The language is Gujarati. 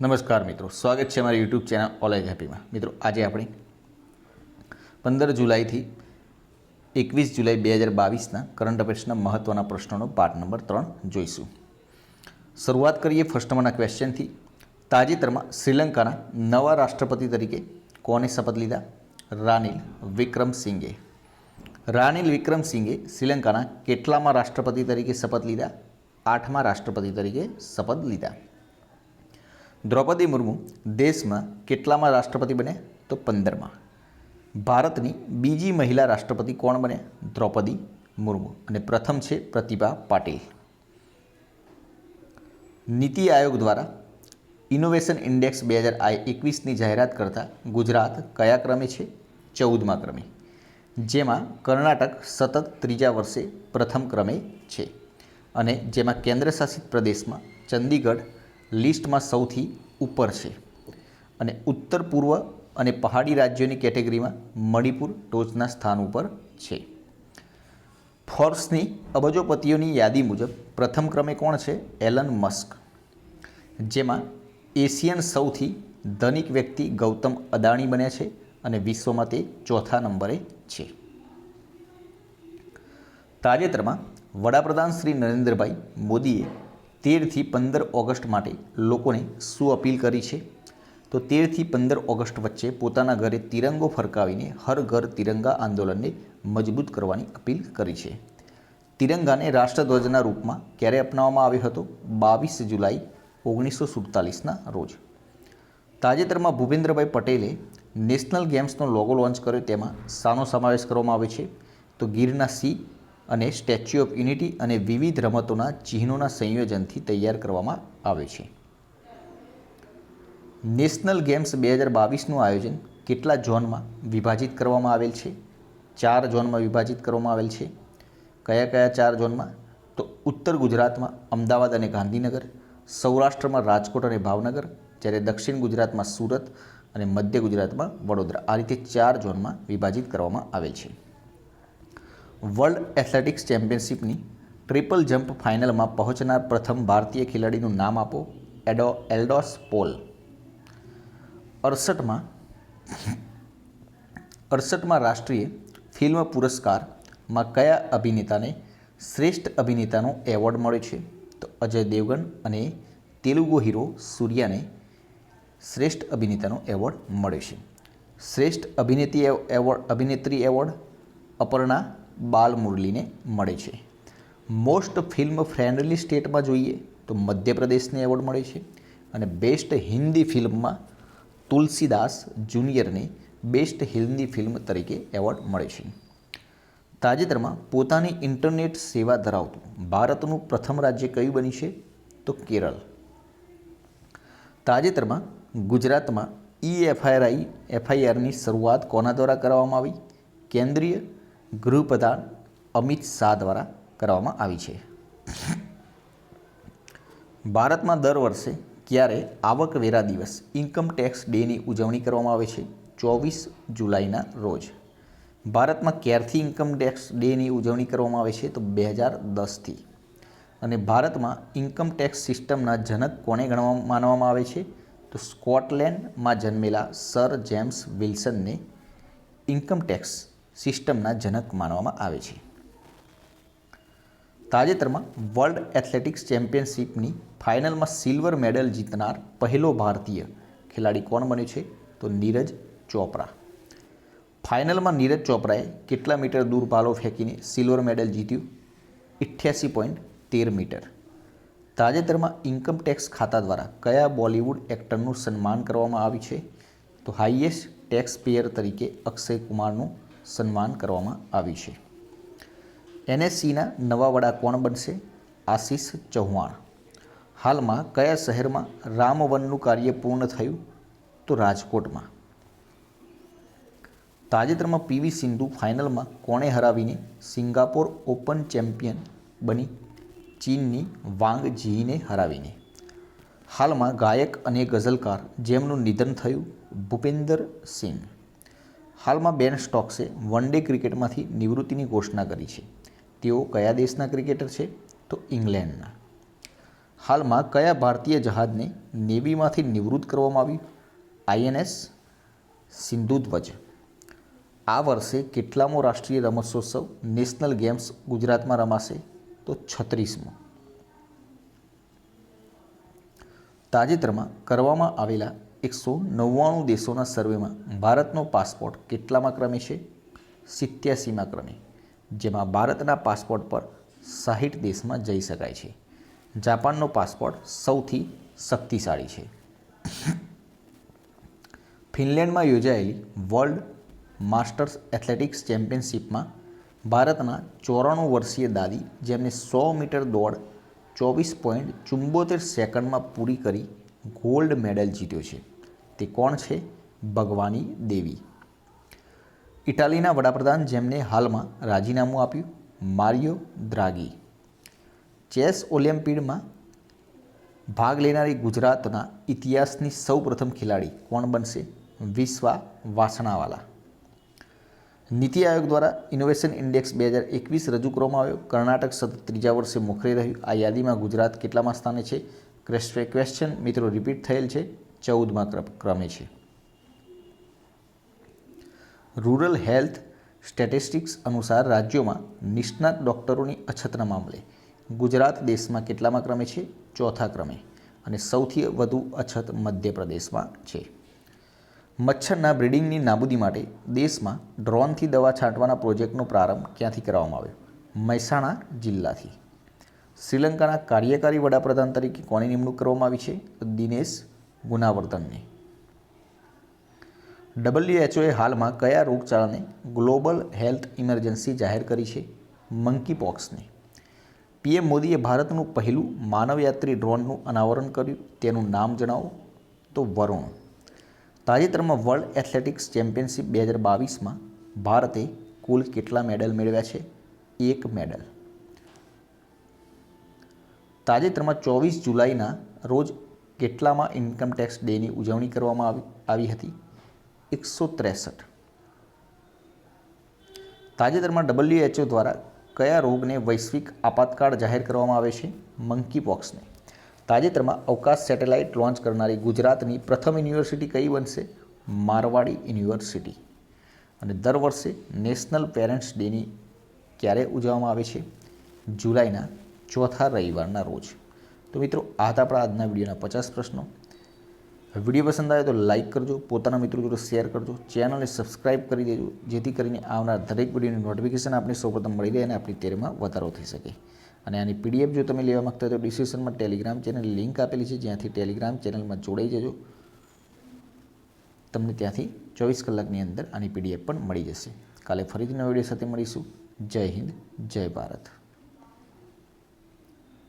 નમસ્કાર મિત્રો, સ્વાગત છે અમારી યુટ્યુબ ચેનલ ઓલેજ હેપીમાં મિત્રો, આજે આપણે પંદર જુલાઈથી એકવીસ જુલાઈ બે હજાર બાવીસના કરંટ અફેર્સના મહત્ત્વના પ્રશ્નોનો પાર્ટ નંબર ત્રણ જોઈશું. શરૂઆત કરીએ ફર્સ્ટ નંબરના ક્વેશ્ચનથી તાજેતરમાં શ્રીલંકાના નવા રાષ્ટ્રપતિ તરીકે કોને શપથ લીધા? રાનિલ વિક્રમસિંઘે. રાનિલ વિક્રમસિંઘે શ્રીલંકાના કેટલામાં રાષ્ટ્રપતિ તરીકે શપથ લીધા? આઠમા રાષ્ટ્રપતિ તરીકે શપથ લીધા. દ્રૌપદી મુર્મુ દેશમાં કેટલામાં રાષ્ટ્રપતિ બન્યા? તો પંદરમાં. ભારતની બીજી મહિલા રાષ્ટ્રપતિ કોણ બન્યા? દ્રૌપદી મુર્મુ. અને પ્રથમ છે પ્રતિભા પાટીલ. નીતિ આયોગ દ્વારા ઇનોવેશન ઇન્ડેક્સ બે હજાર એકવીસની જાહેરાત કરતાં ગુજરાત કયા ક્રમે છે? ચૌદમાં ક્રમે. જેમાં કર્ણાટક સતત ત્રીજા વર્ષે પ્રથમ ક્રમે છે. અને જેમાં કેન્દ્રશાસિત પ્રદેશમાં ચંદીગઢ લિસ્ટમાં સૌથી ઉપર છે. અને ઉત્તર, પૂર્વ અને પહાડી રાજ્યોની કેટેગરીમાં મણિપુર ટોચના સ્થાન ઉપર છે. ફોર્સની અબજોપતિઓની યાદી મુજબ પ્રથમ ક્રમે કોણ છે? Allan Musk. જેમાં એશિયન સૌથી ધનિક વ્યક્તિ ગૌતમ અદાણી બન્યા છે અને વિશ્વમાં તે ચોથા નંબરે છે. તાજેતરમાં વડાપ્રધાન શ્રી નરેન્દ્રભાઈ મોદીએ તેરથી પંદર ઓગસ્ટ માટે લોકોને શું અપીલ કરી છે? તો તેરથી પંદર ઓગસ્ટ વચ્ચે પોતાના ઘરે તિરંગો ફરકાવીને હર ઘર તિરંગા આંદોલનને મજબૂત કરવાની અપીલ કરી છે. તિરંગાને રાષ્ટ્રધ્વજના રૂપમાં ક્યારે અપનાવવામાં આવ્યો હતો? બાવીસ જુલાઈ, ઓગણીસો સુડતાલીસના રોજ. તાજેતરમાં ભૂપેન્દ્રભાઈ પટેલે નેશનલ ગેમ્સનો લોગો લોન્ચ કર્યો, તેમાં શાનો સમાવેશ કરવામાં આવે છે. તો ગીરના સિંહ અને સ્ટેચ્યુ ઓફ યુનિટી અને વિવિધ રમતોના ચિહ્નોના સંયોજનથી તૈયાર કરવામાં આવે છે. નેશનલ ગેમ્સ બે હજાર બાવીસનું આયોજન કેટલા ઝોનમાં વિભાજિત કરવામાં આવેલ છે? ચાર ઝોનમાં વિભાજિત કરવામાં આવેલ છે. કયા કયા ચાર ઝોનમાં? તો ઉત્તર ગુજરાતમાં અમદાવાદ અને ગાંધીનગર, સૌરાષ્ટ્રમાં રાજકોટ અને ભાવનગર, જ્યારે દક્ષિણ ગુજરાતમાં સુરત અને મધ્ય ગુજરાતમાં વડોદરા. આ રીતે ચાર ઝોનમાં વિભાજિત કરવામાં આવેલ છે. વર્લ્ડ એથ્લેટિક્સ ચેમ્પિયનશિપની ટ્રિપલ જમ્પ ફાઇનલમાં પહોંચનાર પ્રથમ ભારતીય ખેલાડીનું નામ આપો એડો એલ્ડોસ પોલ. અડસઠમાં અડસઠમાં રાષ્ટ્રીય ફિલ્મ પુરસ્કારમાં કયા અભિનેતાને શ્રેષ્ઠ અભિનેતાનો એવોર્ડ મળ્યો છે? તો અજય દેવગન અને તેલુગુ હીરો સૂર્યાને શ્રેષ્ઠ અભિનેતાનો એવોર્ડ મળ્યો છે. શ્રેષ્ઠ અભિનેત્રી એવોર્ડ અભિનેત્રી એવોર્ડ અપર્ણા બાલમુરલીને મળે છે. મોસ્ટ ફિલ્મ ફ્રેન્ડલી સ્ટેટમાં જોઈએ તો મધ્યપ્રદેશને એવોર્ડ મળે છે અને બેસ્ટ હિન્દી ફિલ્મમાં તુલસીદાસ જુનિયરને બેસ્ટ હિન્દી ફિલ્મ તરીકે એવોર્ડ મળે છે. તાજેતરમાં પોતાની ઇન્ટરનેટ સેવા ધરાવતું ભારતનું પ્રથમ રાજ્ય કયું બની છે તો કેરળ. તાજેતરમાં ગુજરાતમાં ઈ એફઆઈઆર એફઆઈઆરની શરૂઆત કોના દ્વારા કરવામાં આવી? કેન્દ્રીય ગૃહપ્રધાન અમિત શાહ દ્વારા કરવામાં આવી છે. ભારતમાં દર વર્ષે ક્યારે આવકવેરા દિવસ ઇન્કમ ટેક્સ ડેની ઉજવણી કરવામાં આવે છે? ચોવીસ જુલાઈના રોજ. ભારતમાં ક્યારથી ઇન્કમ ટેક્સ ડેની ઉજવણી કરવામાં આવે છે? તો બે હજાર દસથી. અને ભારતમાં ઇન્કમ ટેક્સ સિસ્ટમના જનક કોને ગણવા, માનવામાં આવે છે? તો સ્કોટલેન્ડમાં જન્મેલા સર જેમ્સ વિલ્સનને ઇન્કમ ટેક્સ સિસ્ટમના જનક માનવામાં આવે છે. તાજેતરમાં વર્લ્ડ એથ્લેટિક્સ ચેમ્પિયનશિપની ફાઇનલમાં સિલ્વર મેડલ જીતનાર પહેલો ભારતીય ખેલાડી કોણ બન્યો છે? તો નીરજ ચોપરા. ફાઇનલમાં નીરજ ચોપરાએ કેટલા મીટર દૂર ભાલો ફેંકીને સિલ્વર મેડલ જીત્યું? ઇઠ્યાસી પોઈન્ટ તેર મીટર. તાજેતરમાં ઇન્કમટેક્સ ખાતા દ્વારા કયા બોલિવૂડ એક્ટરનું સન્માન કરવામાં આવ્યું છે? તો હાઈએસ્ટ ટેક્સ પેયર તરીકે અક્ષય કુમારનું સન્માન કરવામાં આવ્યું છે. એનએસસીના નવા વડા કોણ બનશે? આશીષ ચૌહાણ. હાલમાં કયા શહેરમાં રામવનનું કાર્ય પૂર્ણ થયું? તો રાજકોટમાં. તાજેતરમાં પીવી સિંધુ ફાઇનલમાં કોણે હરાવીને સિંગાપોર ઓપન ચેમ્પિયન બની? ચીનની વાંગ ઝીને હરાવીને. હાલમાં ગાયક અને ગઝલકાર જેમનું નિધન થયું ભૂપેન્દર સિંહ હાલમાં બેન સ્ટોક્સે વન ડે ક્રિકેટમાંથી નિવૃત્તિની ઘોષણા કરી છે. તેઓ કયા દેશના ક્રિકેટર છે? તો ઇંગ્લેન્ડના. હાલમાં કયા ભારતીય જહાજને નેવીમાંથી નિવૃત્ત કરવામાં આવ્યું? આઈએનએસ સિંધુધ્વજ આ વર્ષે કેટલામો રાષ્ટ્રીય રમતોત્સવ, નેશનલ ગેમ્સ ગુજરાતમાં રમાશે તો છત્રીસમો. તાજેતરમાં કરવામાં આવેલા એકસો નવ્વાણું દેશોના સર્વેમાં ભારતનો પાસપોર્ટ કેટલામાં ક્રમે છે? સિત્યાસીમાં ક્રમે, જેમાં ભારતના પાસપોર્ટ પર સાહીઠ દેશમાં જઈ શકાય છે. જાપાનનો પાસપોર્ટ સૌથી શક્તિશાળી છે. ફિનલેન્ડમાં યોજાયેલી વર્લ્ડ માસ્ટર્સ એથ્લેટિક્સ ચેમ્પિયનશિપમાં ભારતના ચોરાણું વર્ષીય દાદી, જેમને સો મીટર દોડ, ચોવીસ પોઈન્ટ ચુંબોતેર સેકન્ડમાં પૂરી કરી ગોલ્ડ મેડલ જીત્યો છે. તે કોણ છે? ભગવાની દેવી. ઇટાલીના વડાપ્રધાન જેમને હાલમાં રાજીનામું આપ્યું, મારિયો દ્રાગી. ચેસ ઓલિમ્પિડમાં ભાગ લેનારી ગુજરાતના ઇતિહાસની સૌપ્રથમ ખેલાડી કોણ બનશે? વિશ્વા વાસણાવાલા. નીતિ આયોગ દ્વારા ઇનોવેશન ઇન્ડેક્સ બે હજાર એકવીસ રજૂ કરવામાં આવ્યો. કર્ણાટક સતત ત્રીજા વર્ષે મોખરે રહ્યું. આ યાદીમાં ગુજરાત કેટલામાં સ્થાને છે? ક્વેશ્ચન મિત્રો રિપીટ થયેલ છે. ચૌદમાં ક્રમે છે. રૂરલ હેલ્થ સ્ટેટિસ્ટિક્સ અનુસાર રાજ્યોમાં નિષ્ણાત ડૉક્ટરોની અછતના મામલે ગુજરાત દેશમાં કેટલામાં ક્રમે છે? ચોથા ક્રમે. અને સૌથી વધુ અછત મધ્યપ્રદેશમાં છે. મચ્છરના બ્રીડિંગની નાબૂદી માટે દેશમાં ડ્રોનથી દવા છાંટવાના પ્રોજેક્ટનો પ્રારંભ ક્યાંથી કરવામાં આવ્યો? મહેસાણા જિલ્લાથી. શ્રીલંકાના કાર્યકારી વડાપ્રધાન તરીકે કોની નિમણૂક કરવામાં આવી છે? તો દિનેશ ગુનાવર્ધનની ડબલ્યુએચઓએ હાલમાં કયા રોગચાળાને ગ્લોબલ હેલ્થ ઇમરજન્સી જાહેર કરી છે? મંકી પોક્સને પીએમ મોદીએ ભારતનું પહેલું માનવયાત્રી ડ્રોનનું અનાવરણ કર્યું. તેનું નામ જણાવો. તો વરુણ. તાજેતરમાં વર્લ્ડ એથ્લેટિક્સ ચેમ્પિયનશિપ બે હજાર બાવીસમાં ભારતે કુલ કેટલા મેડલ મેળવ્યા છે? એક મેડલ. તાજેતરમાં ચોવીસ જુલાઈના રોજ કેટલામાં ઇન્કમ ટેક્સ ડેની ઉજવણી કરવામાં આવી આવી હતી? એકસો ત્રેસઠ. તાજેતરમાં ડબલ્યુએચઓ દ્વારા કયા રોગને વૈશ્વિક આપાતકાળ જાહેર કરવામાં આવે છે? મંકી પોક્સને તાજેતરમાં અવકાશ સેટેલાઇટ લોન્ચ કરનારી ગુજરાતની પ્રથમ યુનિવર્સિટી કઈ બનશે? મારવાડી યુનિવર્સિટી. અને દર વર્ષે નેશનલ પેરેન્ટ્સ ડેની ક્યારે ઉજવવામાં આવે છે? જુલાઈના ચોથા રવિવારના રોજ. તો મિત્રો આ હતા આપણા આજના વિડીયોના પચાસ પ્રશ્નો. વીડિયો પસંદ આવે તો લાઇક કરજો, પોતાના મિત્રો જોડે શેર કરજો, ચેનલને સબસ્ક્રાઇબ કરી દેજો, જેથી કરીને આવનાર દરેક વિડીયોની નોટિફિકેશન આપને સૌપ્રથમ મળી રહે અને આપણી તેરમાં વધારો થઈ શકે. અને આની પીડીએફ જો તમે લેવા માગતા હોય તો ડિસ્ક્રિપ્શનમાં ટેલિગ્રામ ચેનલ લિંક આપેલી છે, જ્યાંથી ટેલિગ્રામ ચેનલમાં જોડાઈ જજો. તમને ત્યાંથી ચોવીસ કલાકની અંદર આની પીડીએફ પણ મળી જશે. કાલે ફરીથી નવા વીડિયો સાથે મળીશું. જય હિન્દ, જય ભારત.